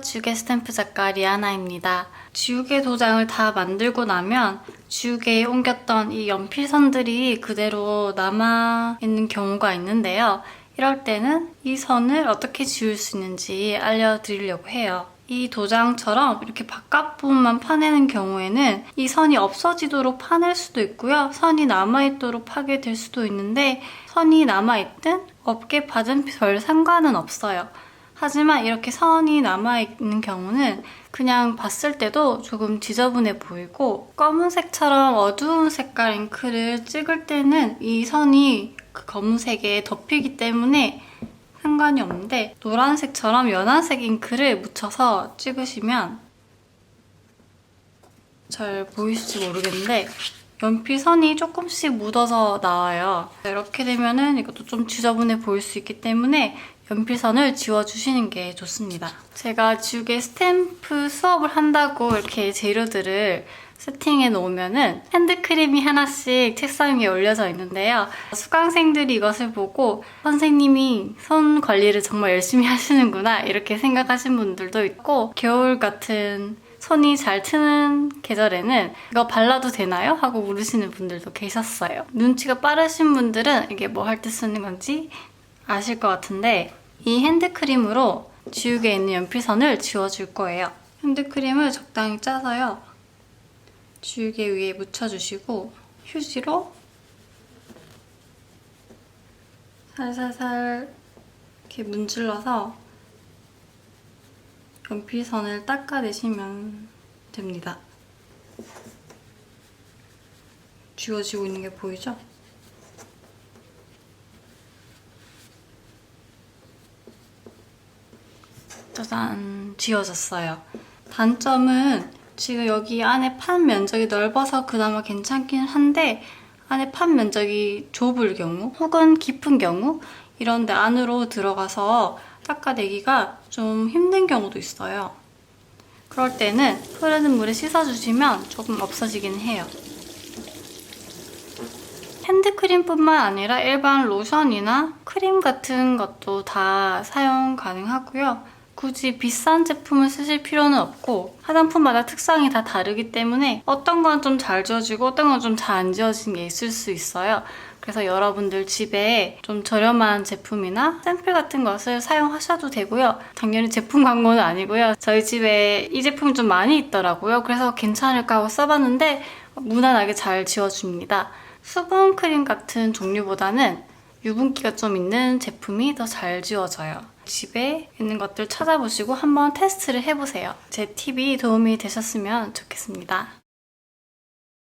지우개 스탬프 작가 리아나입니다. 지우개 도장을 다 만들고 나면 지우개에 옮겼던 이 연필선들이 그대로 남아있는 경우가 있는데요. 이럴 때는 이 선을 어떻게 지울 수 있는지 알려드리려고 해요. 이 도장처럼 이렇게 바깥 부분만 파내는 경우에는 이 선이 없어지도록 파낼 수도 있고요. 선이 남아있도록 파게 될 수도 있는데 선이 남아있든 없게 파든 별 상관은 없어요. 하지만 이렇게 선이 남아있는 경우는 그냥 봤을 때도 조금 지저분해 보이고 검은색처럼 어두운 색깔 잉크를 찍을 때는 이 선이 그 검은색에 덮이기 때문에 상관이 없는데 노란색처럼 연한색 잉크를 묻혀서 찍으시면 잘 보이실지 모르겠는데 연필선이 조금씩 묻어서 나와요. 이렇게 되면은 이것도 좀 지저분해 보일 수 있기 때문에 연필선을 지워주시는 게 좋습니다. 제가 지우개 스탬프 수업을 한다고 이렇게 재료들을 세팅해 놓으면은 핸드크림이 하나씩 책상 위에 올려져 있는데요. 수강생들이 이것을 보고 선생님이 손 관리를 정말 열심히 하시는구나 이렇게 생각하신 분들도 있고 겨울 같은 손이 잘 트는 계절에는 이거 발라도 되나요? 하고 물으시는 분들도 계셨어요. 눈치가 빠르신 분들은 이게 뭐 할 때 쓰는 건지 아실 것 같은데 이 핸드크림으로 지우개에 있는 연필선을 지워줄 거예요. 핸드크림을 적당히 짜서요. 지우개 위에 묻혀주시고 휴지로 살살살 이렇게 문질러서 연필선을 닦아내시면 됩니다. 지워지고 있는 게 보이죠? 짜잔 지워졌어요. 단점은 지금 여기 안에 판 면적이 넓어서 그나마 괜찮긴 한데 안에 판 면적이 좁을 경우 혹은 깊은 경우 이런데 안으로 들어가서 닦아내기가 좀 힘든 경우도 있어요. 그럴 때는 흐르는 물에 씻어주시면 조금 없어지긴 해요. 핸드크림뿐만 아니라 일반 로션이나 크림 같은 것도 다 사용 가능하고요. 굳이 비싼 제품을 쓰실 필요는 없고 화장품마다 특성이 다 다르기 때문에 어떤 건 좀 잘 지워지고 어떤 건 좀 잘 안 지워지는 게 있을 수 있어요. 그래서 여러분들 집에 좀 저렴한 제품이나 샘플 같은 것을 사용하셔도 되고요. 당연히 제품 광고는 아니고요. 저희 집에 이 제품이 좀 많이 있더라고요. 그래서 괜찮을까 하고 써봤는데 무난하게 잘 지워줍니다. 수분 크림 같은 종류보다는 유분기가 좀 있는 제품이 더 잘 지워져요. 집에 있는 것들 찾아보시고 한번 테스트를 해보세요. 제 팁이 도움이 되셨으면 좋겠습니다.